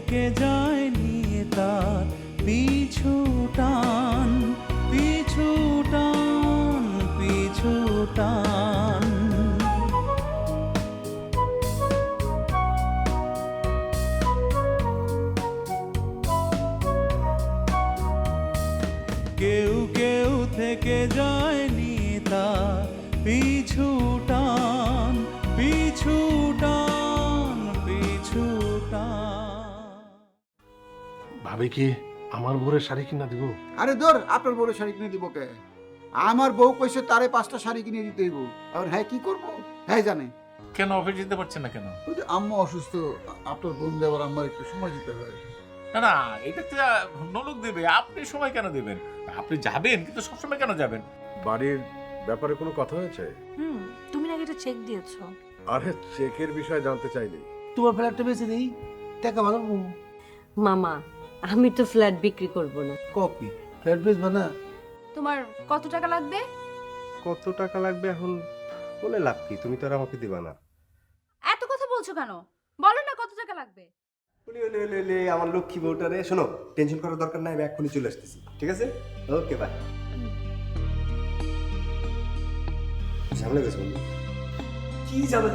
থেকে যায়। কি আমার ভোরের শাড়ি কিনা দিব। আরে ধর আপনার বড় শাড়ি কিনে দিব কে? আমার বউ কইছে তারে পাঁচটা শাড়ি কিনে দিতে হইব। আর হ্যাঁ কি করব? হ্যাঁ জানে। কেন অফিস যেতে পারছেন না কেন? ওই যে আম্মা অসুস্থ আপনার বোন দেওয়ার আম্মার একটু সময় দিতে হয়। না না এটা তো নলক দেবে। আপনি সময় কেন দেবেন? আপনি যাবেন কিন্তু সবসময় কেন যাবেন? বাড়ির ব্যাপারে কোনো কথা হয়েছে? হুম তুমি নাকি এটা চেক দিয়েছ। আরে চেকের বিষয়ে জানতে চাইনি। তোমার ফ্ল্যাটটা বেঁচে দিই। টাকা ভালো মামা আমি তো ফ্ল্যাট বিক্রি করব না। কপি? ফ্ল্যাট বেচবা না তোমার কত টাকা লাগবে? কত টাকা লাগবে এখন? বলে লাভ কি? তুমি তো আর আমাকে দিবা না। এত কথা বলছো কেন? বলো না কত টাকা লাগবে। বলি, ওলে, ওলে, ওলে, আমার লক্ষ্মী বউটারে শোনো টেনশন করার দরকার নাই আমি এক্ষুনি চলে আসতেছি ঠিক আছে? ওকে বাই ঝামেলা গেছে বন্ধু। কি যাবে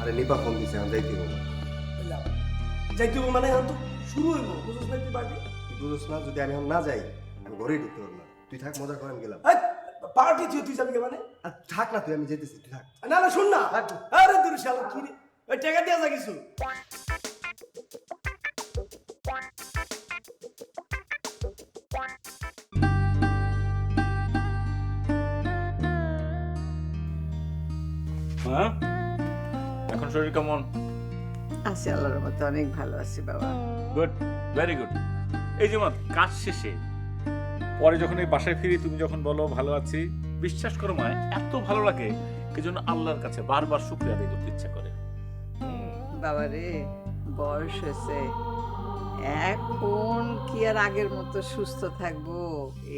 আরে নিপা ফোন দিছে আমি যাইতে বলব যাইতে হবে মানে তো শুরু হইব বুঝছ না কি পার্টি বুঝোস না যদি আমি এখন না যাই আমি ঘরেই ঢুকতে পারব না। তুই থাক মজা করে আমি গেলাম পার্টি তুই তুই যাবি কে মানে? থাক না তুই আমি যেতেছি তুই থাক। না না শুন না। আরে দূর শালা কি ওই টাকা দিয়া যা কিছু। হ্যাঁ এখন শরীর কেমন? আছি আল্লাহর মতো অনেক ভালো আছি বাবা। গুড ভেরি গুড এই যেমন কাজ শেষে। পরে যখন এই বাসায় ফিরি তুমি যখন বলো ভালো আছি। বিশ্বাস করো মা এত ভালো লাগে এই জন্য আল্লাহর কাছে বারবার শুক্রিয়া আদায় করতে ইচ্ছা করে। বাবা রে বয়স হয়েছে। এখন কি আর আগের মতো সুস্থ থাকব?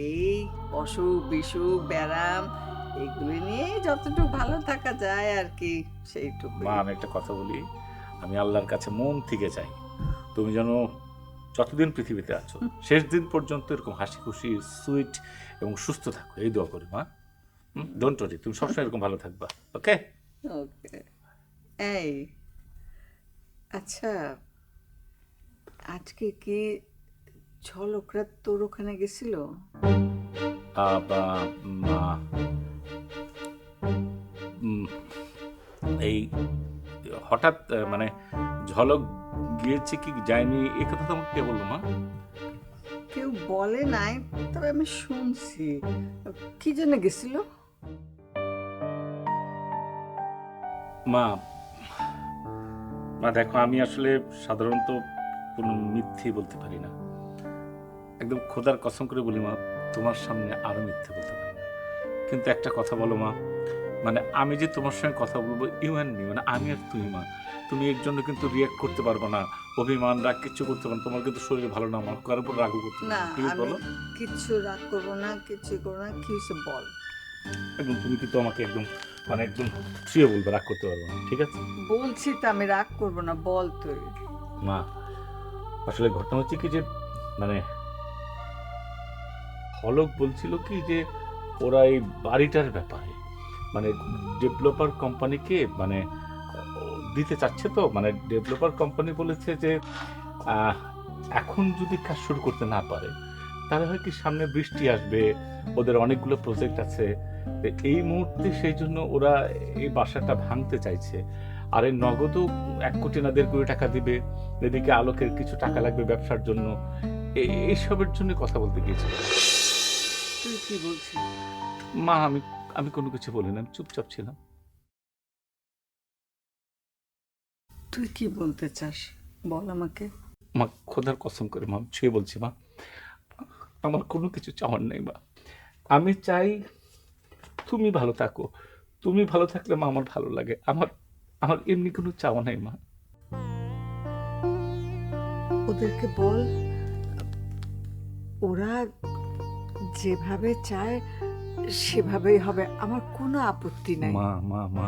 এই অসুখ বিসুখ ব্যারাম এগুলি নিয়ে যতটুকু ভালো থাকা যায় আর কি সেইটুকু মা আমি একটা কথা বলি। আমি আল্লাহর কাছে মন থেকে চাই। তুমি যেন যতদিন পৃথিবীতে আছো শেষ দিন পর্যন্ত এরকম হাসি খুশি সুইট এবং সুস্থ থাকো এই দোয়া করি মা। ডোন্ট ওরি তুমি সবসময় এরকম ভালো থাকবা ওকে ওকে এই আচ্ছা আজকে কি ঝলকরা তোর ওখানে গেছিল? এই হঠাৎ মানে ঝলক গিয়েছে কি যায়নি এ কথা তো আমাকে কে বলল মা? কেউ বলে নাই তবে আমি শুনছি। কি জন্য গেছিল? মা মা দেখো আমি আসলে সাধারণত কোনো মিথ্যে বলতে পারি না। একদম খোদার কসম করে বলি মা তোমার সামনে আরও মিথ্যে বলতে পারি না। কিন্তু একটা কথা বলো মা মানে আমি যে তোমার সঙ্গে কথা বলব ইউ অ্যান্ড মি মানে আমি আর তুমি মা। তুমি এর জন্য কিন্তু রিয়াক্ট করতে পারব না অভিমান রাগ কিচ্ছু করতে পারো না। তোমার কিন্তু শরীর ভালো না আমার কারোর উপর রাগও করতে না। প্লিজ বলো। কিচ্ছু রাগ করব না কিচ্ছু করব না কি বল। একদম তুমি কিন্তু আমাকে একদম মানে একদম ছুঁয়ে বলবে রাগ করতে পারব না ঠিক আছে? বলছি তো আমি রাগ করব না বল তুই। মা আসলে ঘটনা হচ্ছে কি যে মানে হলক বলছিল কি যে ওরা এই বাড়িটার ব্যাপারে মানে ডেভেলপার কোম্পানিকে মানে দিতে চাচ্ছে তো মানে ডেভেলপার কোম্পানি বলেছে যে এখন যদি কাজ শুরু করতে না পারে তাহলে হয় কি সামনে বৃষ্টি আসবে ওদের অনেকগুলো প্রজেক্ট আছে। তো এই মুহূর্তে সেই জন্য ওরা এই বাসাটা ভাঙতে চাইছে। আর এই নগদও এক কোটি না দেড় কোটি টাকা দিবে এদিকে আলোকের কিছু টাকা লাগবে ব্যবসার জন্য। এইসবের জন্য কথা বলতে গিয়েছিল তুই কি বলছিস? মা আমি আমি কোনো কিছু বলি না আমি চুপচাপ ছিলাম। তুই কি বলতে চাস? বল আমাকে। মা খোদার কসম করে মা ছুঁয়ে বলছি মা আমার কোনো কিছু চাওয়ার নেই মা। আমি চাই তুমি ভালো থাকো। তুমি ভালো থাকলে মা আমার ভালো লাগে। আমার আমার এমনি কোনো চাওয়া নেই মা। ওদেরকে বল ওরা যেভাবে চায় সেভাবেই হবে আমার কোনো আপত্তি নাই। মা মা মা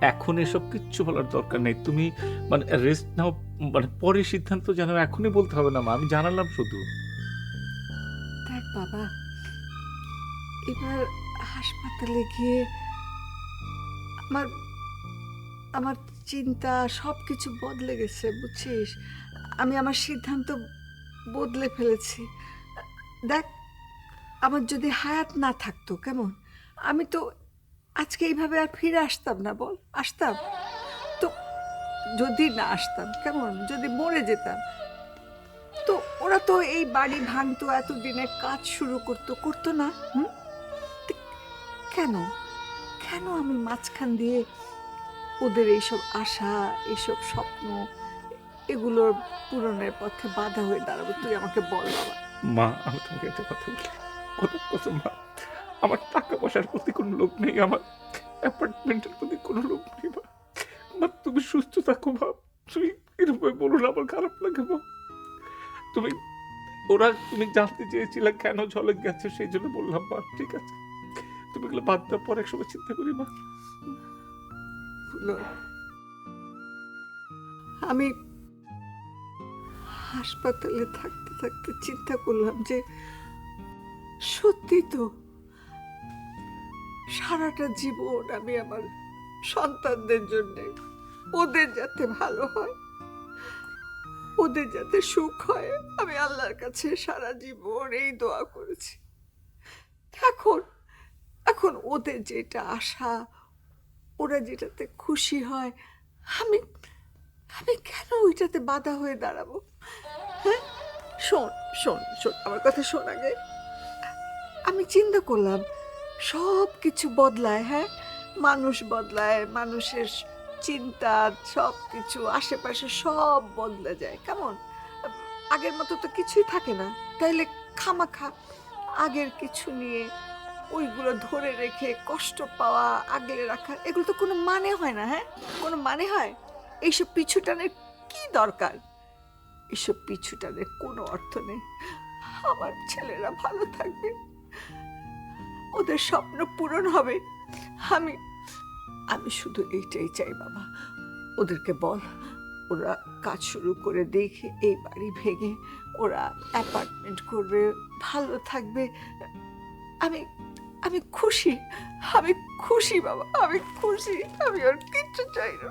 এখন এসব কিচ্ছু বলার দরকার নেই। তুমি মানে রেস্ট নাও মানে পরে সিদ্ধান্ত জানাও এখনই বলতে হবে না মা আমি জানালাম শুধু। দেখ বাবা এবার হাসপাতালে গিয়ে আমার আমার চিন্তা সব কিছু বদলে গেছে বুঝছিস? আমি আমার সিদ্ধান্ত বদলে ফেলেছি। দেখ আমার যদি হায়াত না থাকতো, কেমন? আমি তো আজকে এইভাবে আর ফিরে আসতাম না, বল? আসতাম। তো যদি না আসতাম, কেমন? যদি মরে যেতাম। তো ওরা তো এই বাড়ি ভাঙতো এতদিনে কাজ শুরু করতো করতো না, হুম? কেন? কেন আমি মাঝখান দিয়ে ওদের এইসব আশা, এইসব স্বপ্ন, এগুলোর পূরণের পথে বাধা হয়ে দাঁড়াবো? তুই আমাকে বল, বাবা। মা, আমি তোমাকে একটা কথা বলি। আমার টাকা পয়সার প্রতি কোনো নেই, আমার অ্যাপার্টমেন্টের প্রতি কোনো নেই মা তুমি সুস্থ থাকো তুমি এরকম বলো না আমার খারাপ লাগে তুমি, ওরা তুমি জানতে চেয়েছিলে কেন ঝলক গেছে, সেই জন্য বললাম মা ঠিক আছে। তুমি এগুলো বাদ দেওয়ার পর একসময় চিন্তা করি মা আমি হাসপাতালে থাকতে থাকতে চিন্তা করলাম যে সত্যি তো, সারাটা জীবন আমি আমার সন্তানদের জন্য, ওদের যাতে ভালো হয়, ওদের যাতে সুখ হয়, আমি আল্লাহর কাছে সারা জীবন এই দোয়া করেছি। এখন এখন ওদের যেটা আশা, ওরা যেটাতে খুশি হয়, আমি আমি কেন ওইটাতে বাধা হয়ে দাঁড়াবো? হ্যাঁ? শোন শোন শোন, আমার কথা শোন আগে। আমি চিন্তা করলাম সব কিছু বদলায় হ্যাঁ? মানুষ বদলায়, মানুষের চিন্তা সব কিছু আশেপাশে সব বদলে যায়, কেমন? আগের মতো তো কিছুই থাকে না। তাইলে খামাখা, আগের কিছু নিয়ে ওইগুলো ধরে রেখে, কষ্ট পাওয়া, আগলে রাখা, এগুলো তো কোনো মানে হয় না হ্যাঁ? কোনো মানে হয়? এইসব পিছুটানের কি দরকার? এসব পিছুটানের কোনো অর্থ নেই। আমার ছেলেরা ভালো থাকবে। ওদের স্বপ্ন পূরণ হবে। আমি আমি শুধু এইটাই চাই বাবা। ওদেরকে বল ওরা কাজ শুরু করে দেখে এই বাড়ি ভেঙে ওরা অ্যাপার্টমেন্ট করবে ভালো থাকবে। আমি আমি খুশি আমি খুশি বাবা আমি খুশি আমি আর কিচ্ছু চাই না।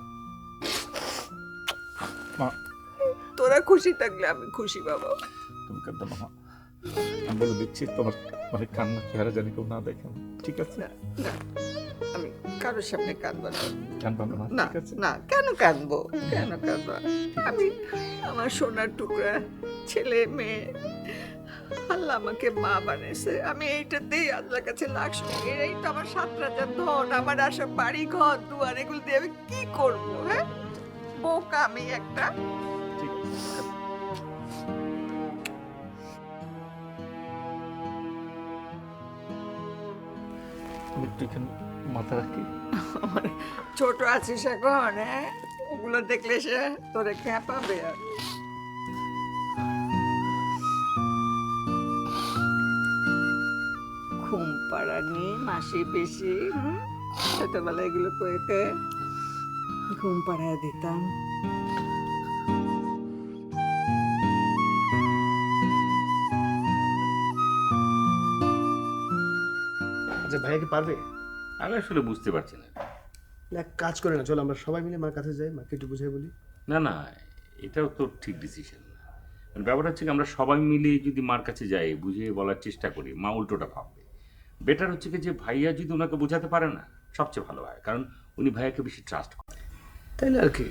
তোরা খুশি থাকলে আমি খুশি বাবা। তুমি আমি বলে দিচ্ছি তোমার মানে কান্না চেহারা জানি কেউ না দেখেন ঠিক আছে? না আমি কারোর সামনে কাঁদবো না। কান্দবা না না কেন কাঁদবো? কেন কাঁদবো? আমি আমার সোনার টুকরা ছেলে মেয়ে আল্লাহ আমাকে মা বানিয়েছে। আমি এইটাতেই আল্লাহর কাছে লাখ এই তো আমার সাত রাজার ধন আমার আসা বাড়ি ঘর দুয়ার এগুলো দিয়ে আমি কি করব হ্যাঁ? বোকা আমি একটা। ঠিক আছে। আমি একটু এখানে মাথা রাখি। ছোট আছিস এখন হ্যাঁ? ওগুলো দেখলে সে তোরে খেপাবে। আর ঘুম পাড়ানি মাসি পেশি হুম? ছোটবেলায় এগুলো কয়েকে ঘুম পাড়ায় দিতাম। ভাইয়া কি পারবে? আমি আসলে বুঝতে পারছি না। না এক কাজ করে না চলো আমরা সবাই মিলে মার কাছে যাই মাকে একটু বুঝাই বলি। না না এটাও তো ঠিক ডিসিশন না। মানে ব্যাপারটা হচ্ছে কি আমরা সবাই মিলে যদি মার কাছে যাই বুঝিয়ে বলার চেষ্টা করি মা উল্টোটা ভাববে। বেটার হচ্ছে কি যে ভাইয়া যদি ওনাকে বোঝাতে পারে না সবচেয়ে ভালো হয় কারণ উনি ভাইয়াকে বেশি ট্রাস্ট করেন তাইলে আর কি?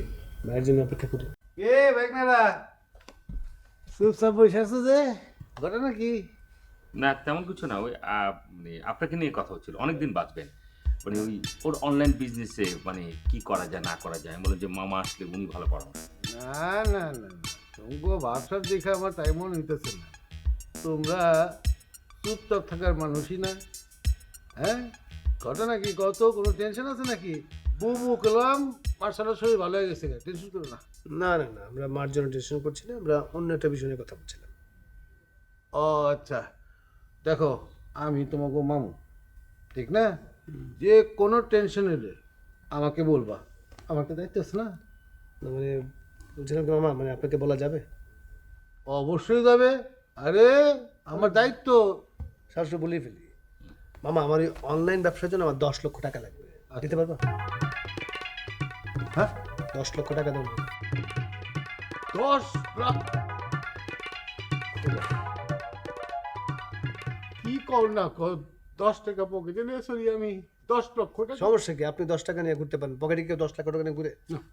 ভাইয়ের জন্য অপেক্ষা করি। এ বেগনারা চুপচাপ বসে আছো যে? ঘটনা কি? না তেমন কিছু না ওই মানে আপনাকে নিয়ে কথা হচ্ছিল অনেকদিন বাঁচবেন। মানে ওই ওর অনলাইন বিজনেসে মানে কি করা যায় না করা যায় বলে যে মামা আসলে উনি ভালো পরামর্শ না না না তোমাকে ভাবসাব দেখে আমার তাই মনে হইতেছে না। তোমরা চুপচাপ থাকার মানুষই না হ্যাঁ? ঘটনা কি কত কোনো টেনশন আছে নাকি? বউ বউ করলাম মার্শাল্লাহ শরীর ভালো হয়ে গেছে টেনশন করো না। না না না আমরা মার জন্য টেনশন করছি না আমরা অন্য একটা বিষয় নিয়ে কথা বলছিলাম। ও আচ্ছা। দেখো আমি তোমাকে মামু ঠিক না? যে কোনো টেনশন এলে আমাকে বলবা। আমার তো দায়িত্ব আছে না? না, মানে বলছিলাম কি মামা মানে আপনাকে বলা যাবে? অবশ্যই যাবে। আরে আমার দায়িত্ব। সরাসরি বলেই ফেলি। মামা আমার এই অনলাইন ব্যবসার জন্য আমার দশ লক্ষ টাকা লাগবে। দিতে পারব? হ্যাঁ? দশ লক্ষ টাকা দেবো দশ লাখ। কি কর না কর। দশ টাকা পকেটে নিয়ে সরি আমি। দশ লক্ষ টাকা। সমস্যা কি? আপনি দশ টাকা নিয়ে ঘুরতে পারেন। পকেটে কেউ দশ লাখ টাকা নিয়ে ঘুরে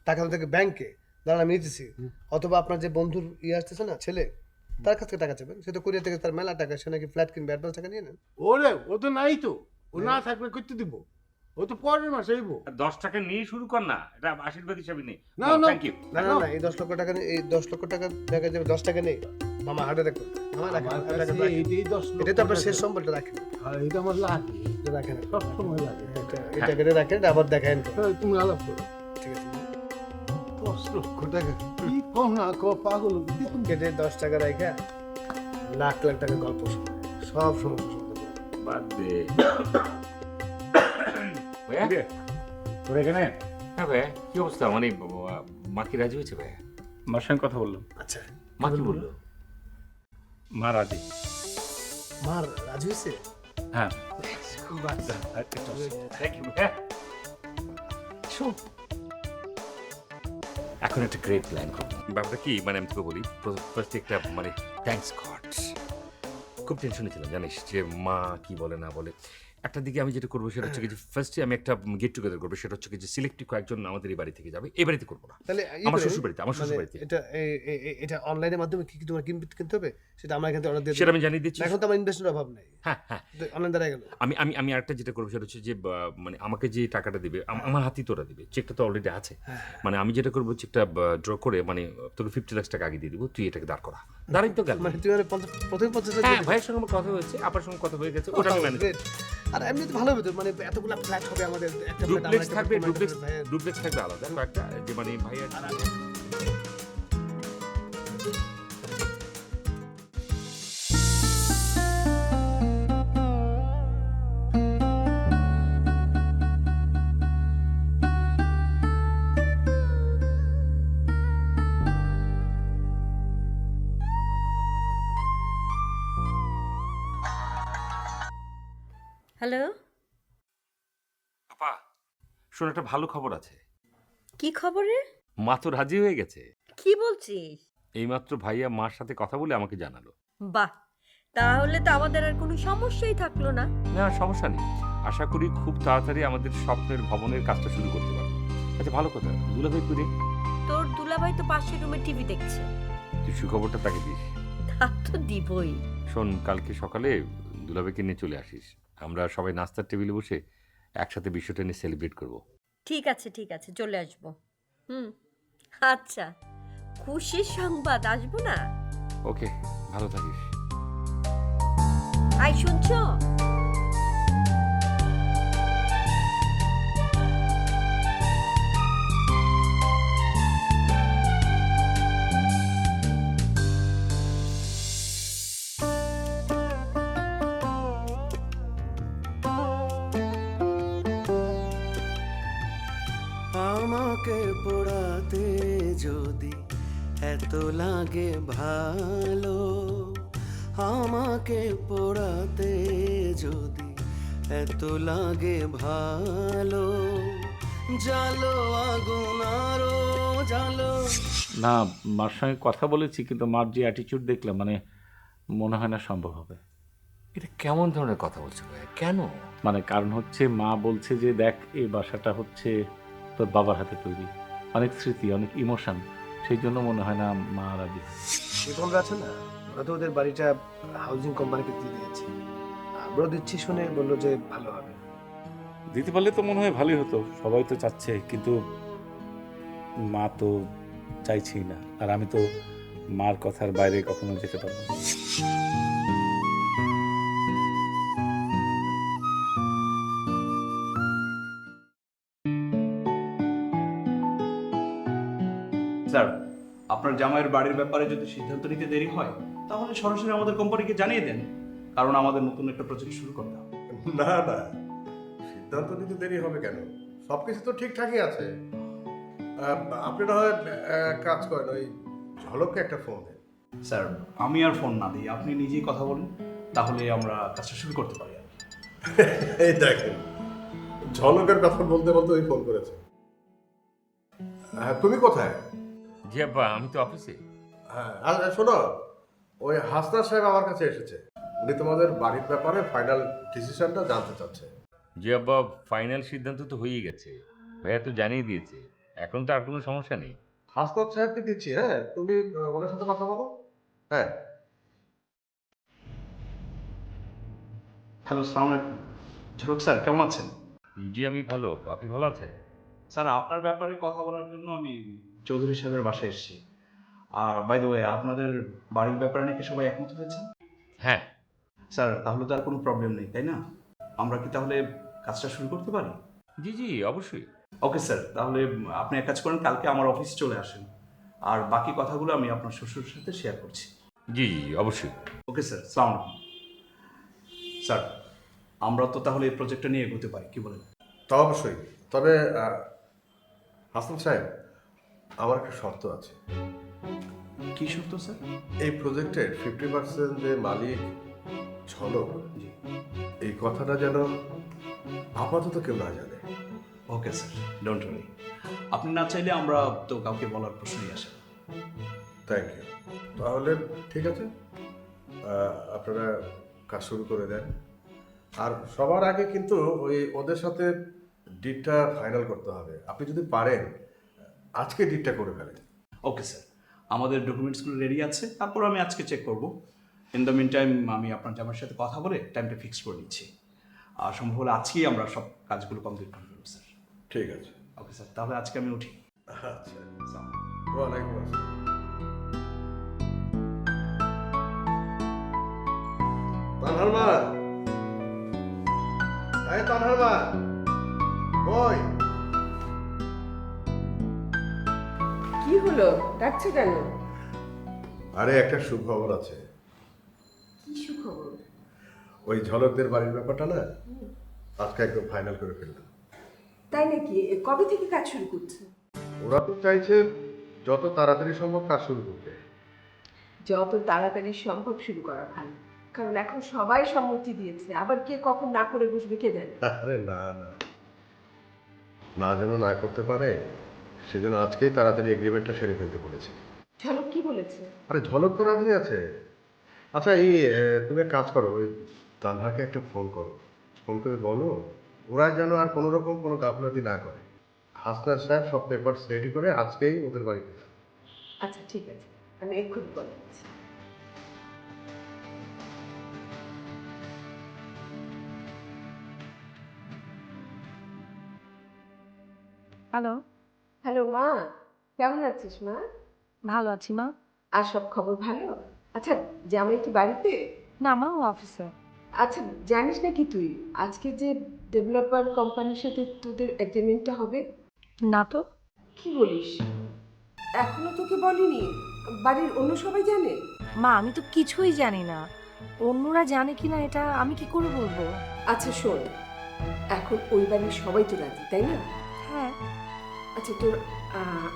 টাকা থেকে ব্যাংকে দাঁড়ান আমি নিতেছি। অথবা আপনার যে বন্ধুর ইয়ে আসতেছে না ছেলে তার কাছ থেকে টাকা চাবেন সে তো কোরিয়া থেকে তার মেলা টাকা সে নাকি ফ্ল্যাট কিনবে অ্যাডভান্স টাকা নিয়ে নেন। ওরে ও তো নাই তো। ও না থাকলে করতে দিব। ও তো পরের মাসে আইবো। আর দশ টাকা নিয়ে শুরু কর না। এটা আশীর্বাদ হিসাবে নেই না না এই দশ লক্ষ টাকা এই দশ লক্ষ টাকা দেখা যাবে দশ টাকা নেই। মামা রাখেন দশ লক্ষ এটা তো আপনার শেষ সম্বলটা রাখেন এটা আমার লাগে এটা রাখেন সব লাগে। এটা- কেটে রাখেন এটা আবার তুমি আলাপ করো। ঠিক আছে। দশ লক্ষ টাকা। কি কম না কো পাগল কেটে দশ টাকা রাখা লাখ লাখ টাকা গল্প সব সমস্যা বাদ দে। ভাইয়া? তোর এখানে? হ্যাঁ ভাইয়া। কি অবস্থা? মানে আহ, মা কি রাজি হয়েছে ভাইয়া? মার সঙ্গে কথা বললাম। আচ্ছা। মা কি বলল? মা রাজি। মার রাজি হয়েছে? হ্যাঁ। থ্যাংক ইউ শোন। এখন একটা গ্রেট প্ল্যান করব। ব্যাপারটা কি? মানে আমি তোকে বলি ফার্স্ট একটা মানে থ্যাঙ্কস গড খুব টেনশনে ছিলাম জানিস? যে মা কি বলে না বলে। একটা দিকে আমি যেটা করব সেটা হচ্ছে যে ফার্স্টে আমি একটা গেট টুগেদার করব সেটা হচ্ছে কি যে সিলেক্টিভ কয়েকজন আমাদের এই বাড়ি থেকে যাবে। এই বাড়িতে করব না। তাহলে আমার শ্বশুর বাড়িতে আমার শ্বশুর মানে বাড়িতে। এটা এটা অনলাইনের মাধ্যমে কি কি তোমার কিনতে কিনতে হবে? সেটা আমার এখান থেকে অর্ডার দিয়ে সেটা আমি জানিয়ে দিচ্ছি। এখন তো আমার ইনভেস্টের অভাব নেই। হ্যাঁ হ্যাঁ। অনলাইন দ্বারা গেল। আমি আমি আমি আরেকটা যেটা করব সেটা হচ্ছে যে মানে আমাকে যে টাকাটা দিবে আমার হাতেই তোরা দিবে চেকটা তো অলরেডি আছে। মানে আমি যেটা করব চেকটা ড্র করে মানে তোকে ফিফটি লাখ টাকা আগে দিয়ে দিব তুই এটাকে দাঁড় করা। দাঁড়াই তো গেল। মানে তুই মানে পঞ্চাশ প্রথমে পঞ্চাশ হাজার হ্যাঁ ভাইয়ের সঙ্গে আমার কথা হয়েছে আপার সঙ্গে কথা হয়ে গেছে ওটা আমি ম্যানেজ. আর এমনি তো ভালো হবে তো মানে এতগুলো ফ্ল্যাট হবে আমাদের একটা থাকবে ডুপ্লেক্স থাকবে আলাদা কয়েকটা যে মানে ভাইয়ের হ্যালো? আপা শোন একটা ভালো খবর আছে। কি খবরে? মা তো রাজি হয়ে গেছে। কি বলছিস? এইমাত্র ভাইয়া মার সাথে কথা বলে আমাকে জানালো। বাহ তাহলে তো আমাদের আর কোনো সমস্যাই থাকল না। না সমস্যা নেই। আশা করি খুব তাড়াতাড়ি আমাদের স্বপ্নের ভবনের কাজটা শুরু করতে পারব। আচ্ছা ভালো কথা। দুলাভাই করে তোর দুলাভাই তো পাশের রুমে টিভি দেখছে। তুই সুখবরটা তাকে দিস। তা তো দিবই। শোন কালকে সকালে দুলাভাইকে নিয়ে চলে আসিস। আমরা সবাই নাস্তার টেবিলে বসে একসাথে বিশ্বটা নিয়ে সেলিব্রেট করব। ঠিক আছে ঠিক আছে চলে আসব। হুম আচ্ছা। খুশির সংবাদ আসব না? ওকে ভালো থাকিস। আই শুনছো? লাগে ভালো আমাকে পড়াতে যদি এত লাগে ভালো। জালো আগুন আরও জালো। না মার সঙ্গে কথা বলেছি কিন্তু মার যে অ্যাটিটিউড দেখলাম মানে মনে হয় না সম্ভব হবে। এটা কেমন ধরনের কথা বলছো ভাই কেন? মানে কারণ হচ্ছে মা বলছে যে দেখ এই বাসাটা হচ্ছে তোর বাবার হাতে তৈরি। অনেক স্মৃতি অনেক ইমোশন সেই জন্য মনে হয় না মা রাজি। শিবমরা আছে না ওরা তো ওদের বাড়িটা হাউজিং কোম্পানিকে দিয়ে দিয়েছে। আমরা দিচ্ছি শুনে বলল যে ভালো হবে। দিতে পারলে তো মনে হয় ভালোই হতো সবাই তো চাচ্ছে কিন্তু মা তো চাইছেই না আর আমি তো মার কথার বাইরে কখনো যেতে পারব না। জামাইয়ের বাড়ির ব্যাপারে যদি সিদ্ধান্ত নিতে দেরি হয় তাহলে সরাসরি আমাদের কোম্পানিকে জানিয়ে দেন কারণ আমাদের নতুন একটা প্রজেক্ট শুরু করতে হবে। না না সিদ্ধান্ত নিতে দেরি হবে কেন? সব কিছু তো ঠিকঠাকই আছে। আপনি না হয় কাজ করেন ওই ঝলককে একটা ফোন দেন। স্যার আমি আর ফোন না দিই আপনি নিজেই কথা বলুন তাহলে আমরা কাজটা শুরু করতে পারি আর এই দেখেন ঝলকের কথা বলতে বলতে ওই ফোন করেছে। হ্যাঁ তুমি কোথায়? জি আব্বা আমি তো অফিসে হ্যাঁ আর শোনো ওই হাসনার সাহেব আমার কাছে এসেছে। উনি তোমাদের বাড়ির ব্যাপারে ফাইনাল ডিসিশনটা জানতে চাচ্ছে। জি আব্বা ফাইনাল সিদ্ধান্ত তো হয়েই গেছে। ভাইয়া তো জানিয়ে দিয়েছে। এখন তো আর কোনো সমস্যা নেই। হাসনাত সাহেবকে দিচ্ছি হ্যাঁ? তুমি ওনার সাথে কথা বলো। হ্যাঁ। হ্যালো সালাম আলাইকুম। ঝরক স্যার কেমন আছেন? জি আমি ভালো। আপনি ভালো আছেন? স্যার আপনার ব্যাপারে কথা বলার জন্য আমি চৌধুরী সাহেবের বাসায় এসেছি। আর বাই দ্য ওয়ে আপনাদের বাড়ির ব্যাপারে নাকি সবাই একমত হয়েছে হ্যাঁ। স্যার তাহলে তো আর কোনো প্রবলেম নেই তাই না? আমরা কি তাহলে কাজটা শুরু করতে পারি? জি জি অবশ্যই। ওকে স্যার তাহলে আপনি এক কাজ করেন কালকে আমার অফিসে চলে আসেন। আর বাকি কথাগুলো আমি আপনার শ্বশুরের সাথে শেয়ার করছি। জি জি অবশ্যই। ওকে স্যার সালাম স্যার আমরা তো তাহলে এই প্রজেক্টটা নিয়ে এগোতে পারি কি বলেন? তা অবশ্যই। তবে হাসান সাহেব আমার একটা শর্ত আছে। কি শর্ত স্যার? এই প্রজেক্টের ফিফটি পার্সেন্ট যে মালিক ঝলক এই কথাটা যেন আপাতত কেউ না জানে। Okay sir. ডোন্ট ওয়ারি আপনি না চাইলে আমরা তো কাউকে বলার প্রশ্নই আসে থ্যাংক ইউ তাহলে ঠিক আছে। আপনারা কাজ শুরু করে দেন। আর সবার আগে কিন্তু ওই ওদের সাথে ডিটটা ফাইনাল করতে হবে। আপনি যদি পারেন আজকে ডিটটা করে ফেলেন ওকে স্যার আমাদের ডকুমেন্টসগুলো রেডি আছে। তারপর আমি আজকে চেক করব। ইন দ্য মিন টাইম আমি আপনার জামার সাথে কথা বলে টাইমটা ফিক্স করে নিচ্ছি। আর সম্ভব হলে আজকেই আমরা সব কাজগুলো কমপ্লিট করে দেবো স্যার ঠিক আছে। ওকে স্যার তাহলে আজকে আমি উঠি। আচ্ছা। ওয়ালাইকুম আসসালাম। তানহার মা। তানহার মা। ওই কি হলো? ডাকছো কেন? আরে একটা সুখবর আছে। কি সুখবর? ওই ঝলকদের বাড়ির ব্যাপারটা না? আজকে একদম ফাইনাল করে ফেললাম। তাই নাকি? কবে থেকে কাজ শুরু করছ? ওরা তো চাইছে যত তাড়াতাড়ি সম্ভব কাজ শুরু করতে। যত তাড়াতাড়ি সম্ভব শুরু করা ভালো। কারণ এখন সবাই সম্মতি দিয়েছে। আবার কে কখন না করে বসবে কে জানে? আরে না না। না যেন না করতে পারে সেজন্য আজকেই তাড়াতাড়ি এগ্রিমেন্টটা সেরে ফেলতে বলেছে। ঝলক কি বলেছে? আরে ঝলক তো রাজি আছে। আচ্ছা এই তুমি এক কাজ করো ওই তানহাকে একটা ফোন করো। ফোন করে বলো ওরা যেন আর কোনো রকম কোনো গাফলাতি না করে। হাসনার সাহেব সব পেপারস রেডি করে আজকেই ওদের বাড়িতে আচ্ছা ঠিক আছে। আমি এক্ষুনি বলে দিচ্ছি। হ্যালো হ্যালো মা কেমন আছিস মা? ভালো আছি মা। আর সব খবর ভালো? আচ্ছা জামাই কি বাড়িতে? না মা ও অফিসে আচ্ছা জানিস নাকি তুই? আজকে যে ডেভেলপার কোম্পানির সাথে তোদের এগ্রিমেন্টটা হবে। না তো। কি বলিস? এখনও তোকে বলিনি? বাড়ির অন্য সবাই জানে? মা আমি তো কিছুই জানি না। অন্যরা জানে কি না এটা আমি কি করে বলব? আচ্ছা শোন এখন ওই বাড়ির সবাই তো রাজি তাই না? হ্যাঁ। আচ্ছা তোর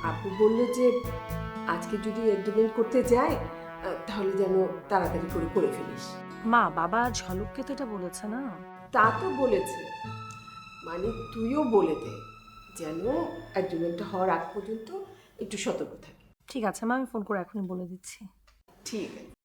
আপু বলল যে আজকে যদি এগ্রিমেন্ট করতে যায় তাহলে যেন তাড়াতাড়ি করে করে ফেলিস। মা বাবা ঝলককে তো এটা বলেছে না? তা তো বলেছে। মানে তুইও বলে দে যেন এগ্রিমেন্টটা হওয়ার আগ পর্যন্ত একটু সতর্ক থাকে। ঠিক আছে মা আমি ফোন করে এখনই বলে দিচ্ছি। ঠিক আছে।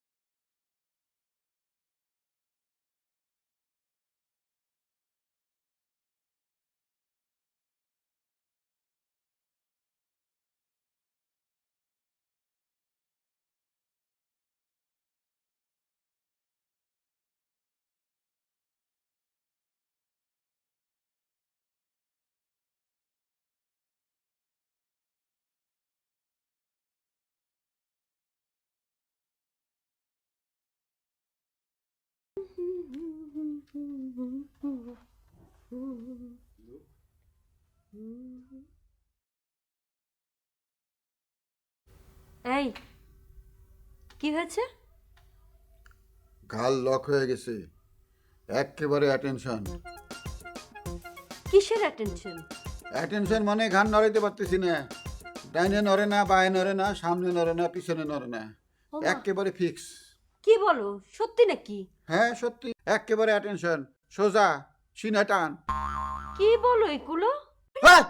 এই কি হয়েছে? গাল লক হয়ে গেছে। একেবারে অ্যাটেনশন কিসের অ্যাটেনশন অ্যাটেনশন মানে ঘান নড়াইতে পারতেছি না। ডাইনে নড়ে না বায়ে নড়ে না সামনে নড়ে না পিছনে নড়ে না। একেবারে ফিক্স কি বলো? সত্যি নাকি? হ্যাঁ সত্যি। একেবারে অ্যাটেনশন সোজা সিনা টান। কি বলো এগুলো? হ্যাঁ!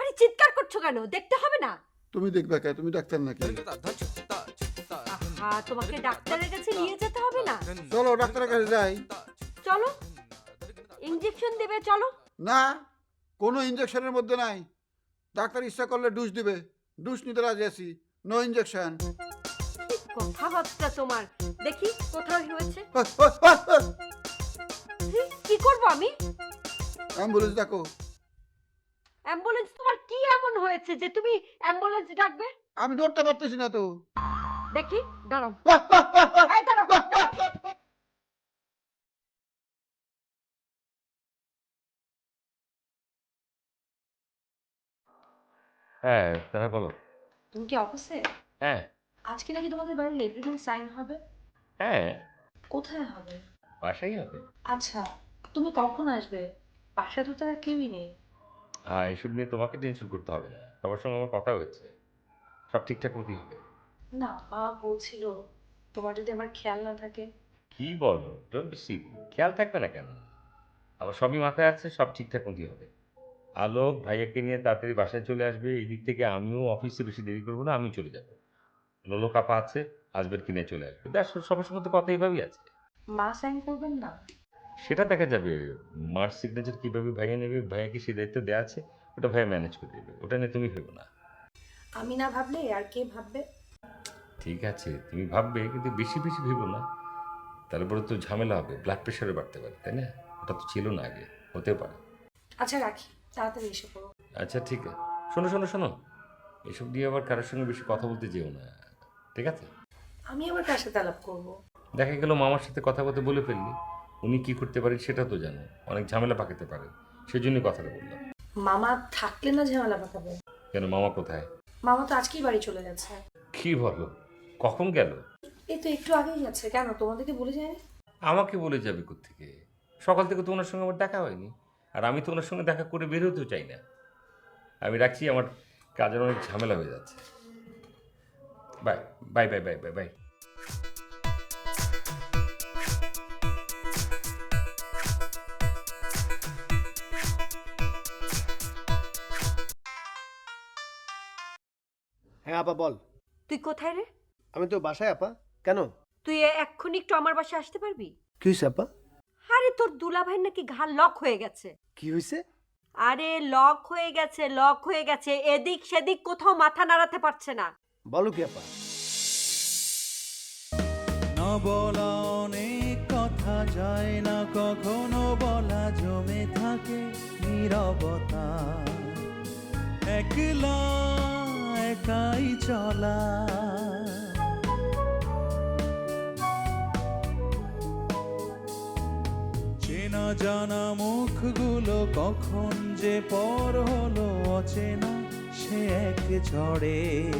আরে চিৎকার করছ কেন? দেখতে হবে না। তুমি দেখবে কে? তুমি ডাক্তার নাকি? আহা তোমাকে ডাক্তারের কাছে নিয়ে যেতে হবে না? চলো ডাক্তারের কাছে যাই। চলো। ইঞ্জেকশন দেবে চলো। না কোনো ইঞ্জেকশনের মধ্যে নাই। ডাক্তার ইচ্ছা করলে ডুস দিবে। ডুস নিতে রাজি আছি। নো ইঞ্জেকশন কথাবার্তা তোমার? দেখি কোথাও হয়েছে কি করব আমি? অ্যাম্বুলেন্স ডাকো অ্যাম্বুলেন্স তোমার কি এমন হয়েছে যে তুমি অ্যাম্বুলেন্স ডাকবে? আমি ধরতে পারতেছি না তো। দেখি দাঁড়াও। এই দাঁড়াও, দাঁড়াও। হ্যাঁ তারা বলো। তুমি কি অফিসে? হ্যাঁ। আজকে নাকি তোমাদের বাড়ির এভরিথিং সাইন হবে? হ্যাঁ। কোথায় হবে? বাসাই হবে। আচ্ছা তুমি কখন আসবে? বাসায় তো তার কেউই নেই। হ্যাঁ এসব নিয়ে তোমাকে টেনশন করতে হবে না। সবার সঙ্গে আমার কথা হয়েছে। সব ঠিকঠাক মতোই হবে। না বাবা বলছিল তোমার যদি আমার খেয়াল না থাকে। কি বলো? ডোন্ট বি খেয়াল থাকবে না কেন? আমার সবই মাথায় আছে সব ঠিকঠাক মতোই হবে। আলোক ভাইয়াকে নিয়ে তাড়াতাড়ি বাসায় চলে আসবে। এই দিক থেকে আমিও অফিসে বেশি দেরি করব না আমি চলে যাব। লোলো কাপা আছে আসবের কিনে চলে আসবে। দেখ সবার সঙ্গে তো কথা এইভাবেই আছে। মা সাইন করবেন না? সেটা দেখা যাবে মার সিগনেচার কীভাবে ভাইয়া নেবে ভাইয়াকে সেই দায়িত্ব দেওয়া আছে ওটা ভাইয়া ম্যানেজ করে দেবে ওটা নিয়ে তুমি ভেবো না। আমি না ভাবলে আর কে ভাববে? ঠিক আছে তুমি ভাববে কিন্তু বেশি বেশি ভেবো না। তারপরে তো ঝামেলা হবে ব্লাড প্রেশারে বাড়তে পারে তাই না? ওটা তো ছিল না আগে হতে পারে। আচ্ছা রাখি তাড়াতাড়ি এসে পড়ো। আচ্ছা ঠিক আছে। শোনো শোনো শোনো এসব দিয়ে আবার কারোর সঙ্গে বেশি কথা বলতে যেও না ঠিক আছে? আমি আবার কার সাথে আলাপ করব? দেখা গেল মামার সাথে কথা বলতে বলে ফেললি। উনি কি করতে পারেন সেটা তো জানো। অনেক ঝামেলা পাকাতে পারে। সেই জন্যই কথাটা বললাম। মামা থাকলে না ঝামেলা পাকাবে? কেন মামা কোথায়? মামা তো আজকেই বাড়ি চলে গেছে। কি বলো কখন গেল? এই তো একটু আগেই গেছে। কেন তোমাদেরকে বলে যায়নি? আমাকে বলে যাবে থেকে সকাল থেকে তো ওনার সঙ্গে আমার দেখা হয়নি। আর আমি তো ওনার সঙ্গে দেখা করে বেরোতেও চাই না। আমি রাখছি আমার কাজের অনেক ঝামেলা হয়ে যাচ্ছে। Bye bye bye bye bye bye হ্যাঁ আপা বল। তুই কোথায় রে? আমি তো বাসায় আপা। কেন? তুই এক্ষুনি একটু আমার বাসায় আসতে পারবি? কি হয়েছে আপা? আরে তোর দুলাভাই নাকি ঘাড় লক হয়ে গেছে। কি হয়েছে? আরে লক হয়ে গেছে লক হয়ে গেছে। এদিক সেদিক কোথাও মাথা নাড়াতে পারছে না। বলো কি আপা? না বলা অনেক কথা, যায় না কখনো বলা, জমে থাকে নীরবতা। একলা একাই চলা। চেনা জানা মুখগুলো কখন যে পর হলো, অচেনা সে এক ঝড়ে।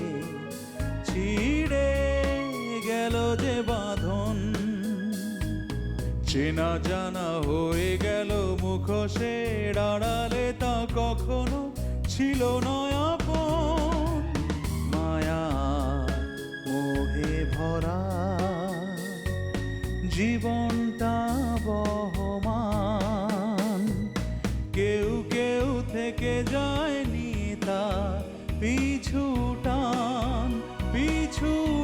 ছিড়ে গেল যে বাঁধন। চেনা জানা হয়ে গেল মুখোশে আড়ালে, তা কখনো ছিল নয়াপন মায়া, মোহে ভরা, জীবনটা বহমান। কেউ কেউ থেকে যায়নি তা too.